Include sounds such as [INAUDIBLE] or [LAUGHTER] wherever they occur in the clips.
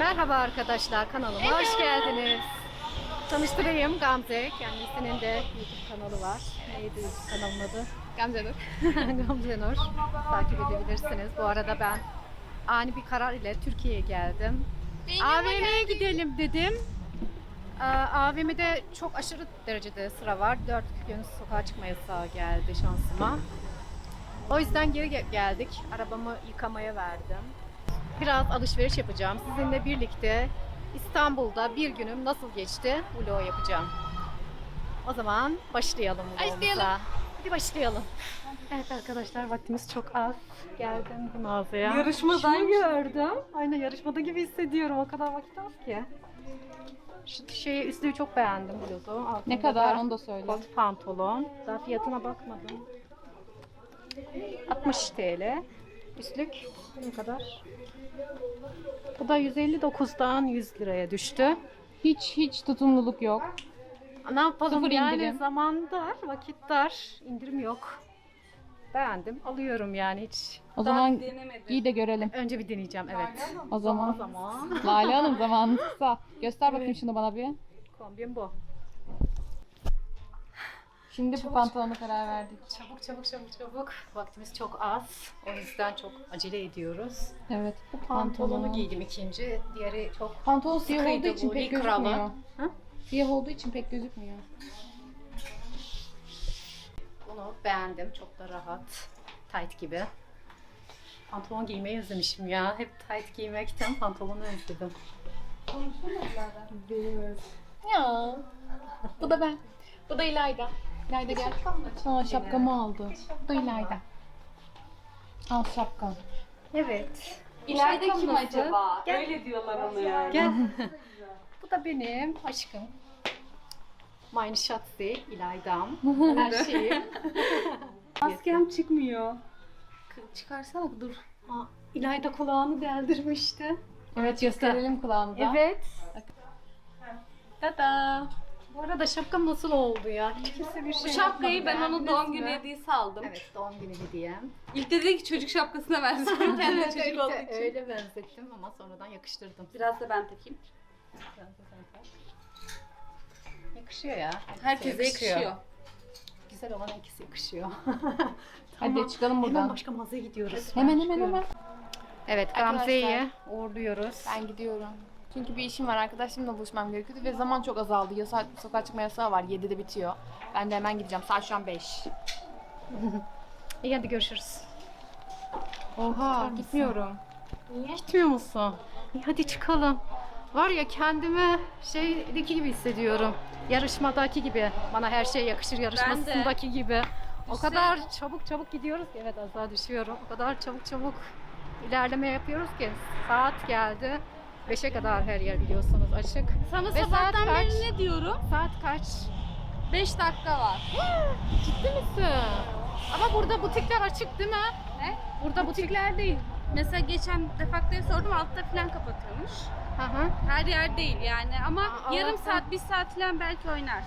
Merhaba arkadaşlar kanalıma hoş geldiniz. Tanıştırayım Gamze. Kendisinin de YouTube kanalı var. Neydi YouTube kanalın adı? Gamze Nur. [LAUGHS] Gamze Nur. Takip edebilirsiniz. Bu arada ben ani bir karar ile Türkiye'ye geldim. AVM'ye gidelim dedim. Ee, AVM'de çok aşırı derecede sıra var. 4 gün sokağa çıkma yasağı geldi şansıma. O yüzden geri ge- geldik. Arabamı yıkamaya verdim. Biraz alışveriş yapacağım. Sizinle birlikte İstanbul'da bir günüm nasıl geçti vlog yapacağım. O zaman başlayalım vlogumuza. Başlayalım. Hadi başlayalım. Evet arkadaşlar vaktimiz çok az. Geldim bu mağazaya. Yarışmadan Şunu gördüm. Aynen yarışmada gibi hissediyorum. O kadar vakit az ki. Şu şeyi üstlüğü çok beğendim bluzu. Altında Ne kadar da onu da söyle. Kot pantolon. Daha fiyatına bakmadım. 60 TL. Üstlük ne kadar? Bu da 159'dan 100 liraya düştü. Hiç hiç tutumluluk yok. Ne yapalım Sıfır yani indirim. zaman dar, vakit dar, indirim yok. Beğendim, alıyorum yani hiç. O zaman giy de görelim. Önce bir deneyeceğim evet. O zaman zaman Lale Hanım zamanı kısa. Göster bakayım şunu bana bir. kombin bu. Şimdi bu pantolona karar verdik. Çabuk çabuk çabuk çabuk. Vaktimiz çok az. O yüzden çok acele ediyoruz. Evet. Bu Pantolonu pantolon. giydim ikinci. Diğeri çok Pantolon siyah olduğu için bu, pek likralı. gözükmüyor. Hı? Siyah olduğu için pek gözükmüyor. Bunu beğendim. Çok da rahat. Tight gibi. Pantolon giymeyi özlemişim ya. Hep tight giymekten pantolonu özledim. Ya. Bu da ben. Bu da İlayda. İlayda gel. Aa şapkamı aldı. Da İlayda. Al şapkan. Evet. İlayda kim acaba? Gel. Öyle diyorlar ona yani. Gel. Bu da benim aşkım. Meine Schatzi, İlaydam. [LAUGHS] Her şeyim. Maskem çıkmıyor. Çıkarsana dur. Aa, İlayda kulağını deldirmişti. Evet gösterelim kulağını da. Evet. Tada. Bu arada şapkam nasıl oldu ya? Kimse bir şey Bu şapkayı ben onun doğum günü hediyesi aldım. Evet doğum günü hediyem. İlk dedi ki çocuk şapkasına benziyor. Kendi [LAUGHS] Evet, çocuk olduğu öyle, için. öyle benzettim ama sonradan yakıştırdım. Biraz da ben takayım. Yakışıyor ya. Herkese yakışıyor. Güzel olan ikisi yakışıyor. [LAUGHS] Hadi çıkalım Hemen buradan. başka mağazaya gidiyoruz. Hemen hemen hemen. Evet. Gamze'yi uğurluyoruz. Ben gidiyorum. Çünkü bir işim var. Arkadaşlarımla buluşmam gerekiyordu ve zaman çok azaldı. Yasa, sokağa çıkma yasağı var. 7'de bitiyor. Ben de hemen gideceğim. Saat şu an 5. [LAUGHS] İyi hadi görüşürüz. Oha gitmiyorum. Gitmiyor musun? İyi hadi çıkalım. Var ya kendimi şeydeki gibi hissediyorum. Yarışmadaki gibi. Bana her şey yakışır yarışmasındaki gibi. O kadar çabuk çabuk gidiyoruz ki. Evet az daha düşüyorum. O kadar çabuk çabuk ilerleme yapıyoruz ki. Saat geldi. 5'e kadar her yer biliyorsunuz açık. Sana Ve sabahtan saat kaç? beri ne diyorum? Saat kaç? 5 dakika var. [GASPS] Ciddi misin? Ama burada butikler açık değil mi? Ne? Burada butik... Butikler değil. Mesela geçen defaktoya sordum altta falan kapatıyormuş. Hı hı. Her yer değil yani ama Aa, yarım Allah'tan. saat, bir saat falan belki oynar.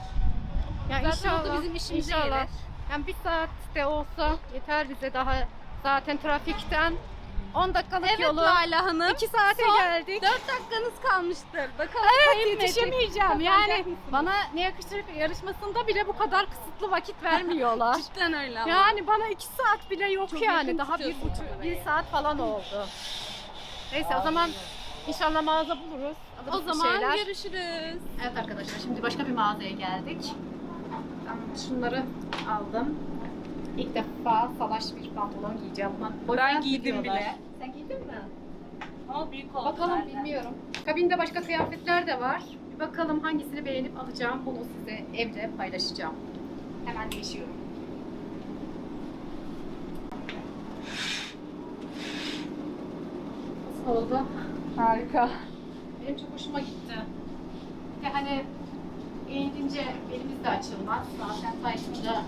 Ya Zaten o da bizim işimize inşallah. gelir. Yani bir saatte olsa yeter bize daha zaten trafikten 10 dakikalık Evet yolu Lale Hanım. 2 saate Son geldik. 4 dakikanız kalmıştır. Bakalım Evet yetişemeyeceğim yani mısınız? bana ne yakışır yarışmasında bile bu kadar kısıtlı vakit vermiyorlar. [LAUGHS] Cidden öyle ama. yani bana 2 saat bile yok Çok yani daha bir tutuyorsun buçuk orayı. bir saat falan oldu. Neyse o zaman inşallah mağaza buluruz. o alırız bir zaman şeyler. görüşürüz. Evet arkadaşlar şimdi başka bir mağazaya geldik. Ben şunları aldım. İlk defa salaş bir pantolon giyeceğim. Ben, boyfriend giydim diyorlar. bile. Sen giydin mi? Ama büyük oldu. Bakalım zaten. bilmiyorum. Kabinde başka kıyafetler de var. Bir bakalım hangisini beğenip alacağım. Bunu size evde paylaşacağım. Hemen değişiyorum. Nasıl oldu? Harika. Benim çok hoşuma gitti. Ve hani eğilince elimiz de açılmaz. Zaten Tayfun'da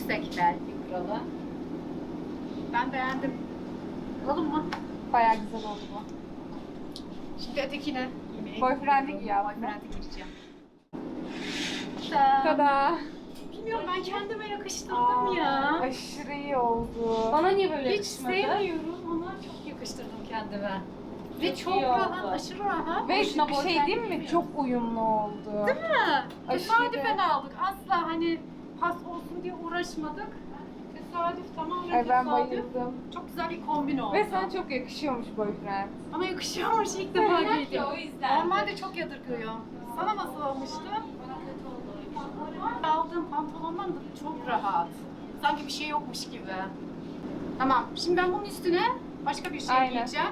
yüksek bel bir kuralı. Ben beğendim. Alalım mı? Bayağı güzel oldu bu. Şimdi ötekine Boyfriend'i giy abi. Boyfriend'i giyeceğim. Tada. Bilmiyorum ben kendime yakıştırdım ya. Aşırı iyi oldu. Bana niye böyle Hiç yakışmadı? sevmiyorum ama çok yakıştırdım kendime. Ve çok rahat, aşırı rahat. Ve Boşuna bir şey değil mi? Çok uyumlu oldu. Değil mi? Aşırı. Tesadüfen aldık. Asla hani pas olsun diye uğraşmadık. Tesadüf tamamen Ay ben tesadüf. bayıldım. Çok güzel bir kombin oldu. Ve sana çok yakışıyormuş boyfriend. Ama yakışıyormuş ilk defa giydim. o yüzden. Normalde çok yadırgıyor. Sana nasıl olmuştu? Aldığım pantolonlar da çok rahat. Sanki bir şey yokmuş gibi. Tamam. Şimdi ben bunun üstüne başka bir şey Aynen. giyeceğim.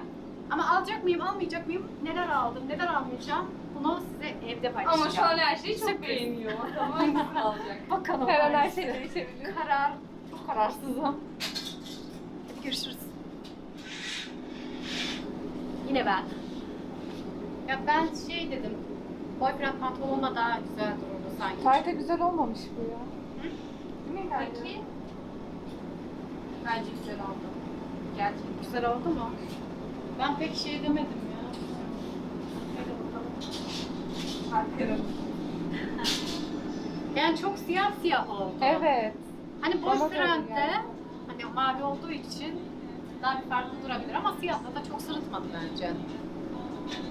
Ama alacak mıyım, almayacak mıyım? Neler aldım, neler almayacağım? Bunu size evde paylaşacağım. Ama şu an her şeyi çok Sürpriz. beğeniyor. [LAUGHS] Hangisini alacak? Bakalım. Her an her hangisi. şey değişebilir. Karar. Çok kararsızım. Hadi görüşürüz. Yine ben. Ya ben şey dedim. Boyfriend pantolonla daha güzel dururdu sanki. Tayta güzel olmamış bu ya. Değil mi Peki. Bence güzel oldu. Gerçekten güzel oldu mu? Ben pek şey demedim ya. Yani çok siyah siyah oldu. Evet. Hani Bana da boyfriend'de öyle geldi. hani mavi olduğu için daha bir farklı durabilir ama siyahla da çok sırıtmadı bence.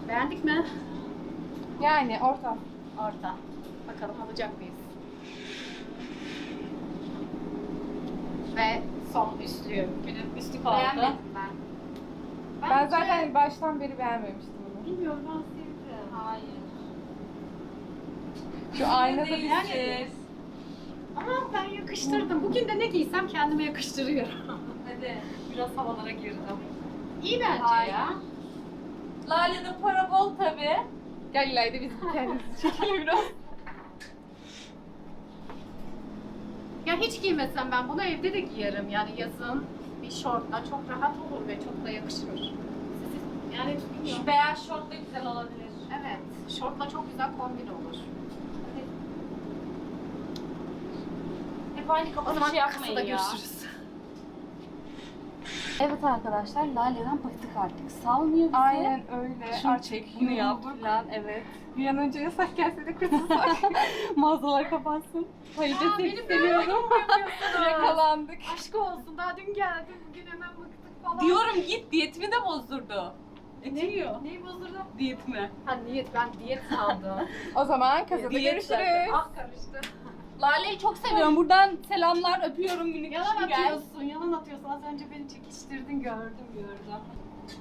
Beğendik mi? Yani orta. Orta. Bakalım alacak mıyız? Ve son üstü. Günün üstü kaldı. Beğenmedim ben. Ben Bence- zaten baştan beri beğenmemiştim bunu. Bilmiyorum ben sevdim. Hayır. Şu aynada bir Yani- Ama ben yakıştırdım. Bugün de ne giysem kendime yakıştırıyorum. [LAUGHS] Hadi. Biraz havalara girdim. İyi bence Hayır. ya. Lale'de para bol tabi. Gel İlayda biz kendimizi çekelim biraz. Ya hiç giymesem ben bunu evde de giyerim. Yani yazın bir şortla çok rahat olur ve çok da yakışır. Yani bilmiyorum. Şu beyaz şort da güzel olabilir. Evet, şortla çok güzel kombin olur. Hep aynı zaman şey yapmayın ya. görüşürüz. Evet arkadaşlar Lale'den bıktık artık. Salmıyor bizi. Aynen öyle. Şunu Artık çek, bunu yap falan. Evet. Bir an önce yasak gelse de kurtulsak. [LAUGHS] Mağazalar kapansın. Böyle hissediyorum. Yakalandık. Aşk olsun, daha dün geldim, bugün hemen bıktık falan. Diyorum git diyetimi de bozdurdu. Ne diyor? Neyi bozdurdu? Diyetimi. Ha niyet, ben diyet sandım. [LAUGHS] O zaman kasada Diyet görüşürüz. ah karıştı. Lale'yi çok seviyorum. Buradan selamlar öpüyorum minik Yalan kişi gel. atıyorsun, yalan atıyorsun. Az önce beni çekiştirdin, gördüm, gördüm.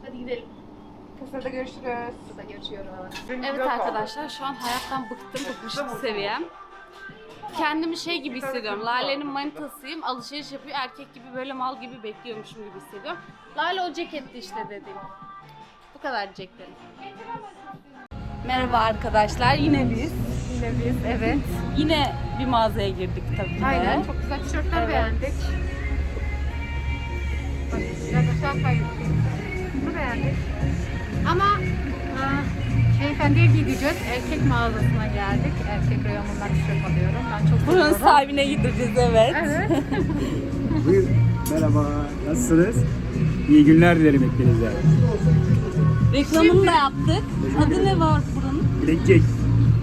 Hadi gidelim. Kasada görüşürüz. Burada geçiyorum. Evet arkadaşlar şu an hayattan bıktım. Bıkmışlık seviyem. Kendimi şey gibi hissediyorum. Lale'nin manitasıyım. Alışveriş yapıyor. Erkek gibi böyle mal gibi bekliyormuşum gibi hissediyorum. Lale o ceketti işte dedim. Bu kadar diyeceklerim. Merhaba arkadaşlar. Yine biz. Yine biz, evet. Yine bir mağazaya girdik tabii ki de. Aynen, çok güzel tişörtler Evet. beğendik. Bak, biraz aşağı kaydık. Bunu beğendik. Ama e, beyefendiye gideceğiz. Erkek mağazasına geldik. Erkek reyonundan tişört alıyorum. Ben çok Buranın seviyorum. sahibine gideceğiz evet. Evet. [LAUGHS] Buyur. Merhaba. Nasılsınız? İyi günler dilerim hepinize. Reklamını da yaptık. Adı ne var buranın? Bilekçek.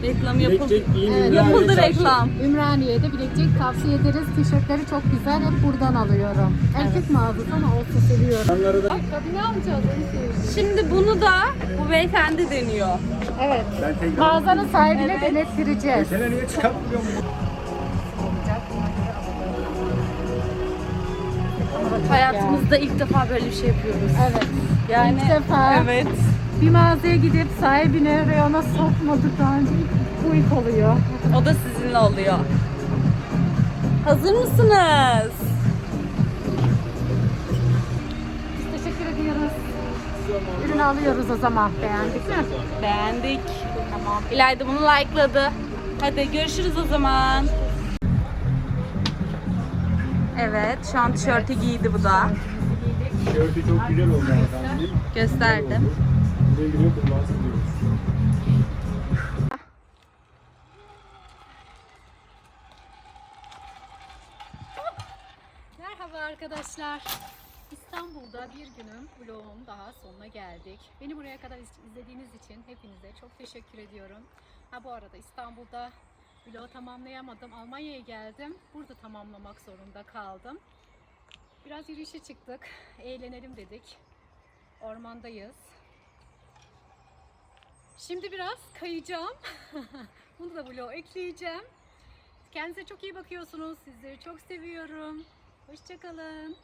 Reklam yapıldı. Bilekçek iyi Evet. Yapıldı Çarşı. reklam. Ümraniye'de bilekçek tavsiye ederiz. Tişörtleri çok güzel. Hep buradan alıyorum. Erkek mağazası ama olsa seviyorum. Da alacağız. Onu seviyorum. Şimdi bunu da bu beyefendi deniyor. Evet. ben tekrar... Mağazanın sahibine Evet. denettireceğiz. Geçene niye? Hayatımızda ilk defa böyle bir şey yapıyoruz. Evet. Yani İlk defa. Evet. Bir mağazaya gidip sahibine reyona sokmadık daha önce. Bu ilk oluyor. O da sizinle oluyor. Hazır mısınız? Teşekkür ediyoruz. Ürünü alıyoruz o zaman. Beğendik mi? Beğendik. Tamam. İlayda bunu likeladı. Hadi görüşürüz o zaman. Evet, şu an tişörtü giydi bu da. Tişörtü çok güzel oldu. Gösterdim. Merhaba arkadaşlar. İstanbul'da bir günüm vlogum daha sonuna geldik. Beni buraya kadar iz- izlediğiniz için hepinize çok teşekkür ediyorum. Ha bu arada İstanbul'da vlogu tamamlayamadım. Almanya'ya geldim. Burada tamamlamak zorunda kaldım. Biraz yürüyüşe çıktık. Eğlenelim dedik. Ormandayız. Şimdi biraz kayacağım. [LAUGHS] Bunu da vlog ekleyeceğim. Kendinize çok iyi bakıyorsunuz. Sizleri çok seviyorum. Hoşçakalın.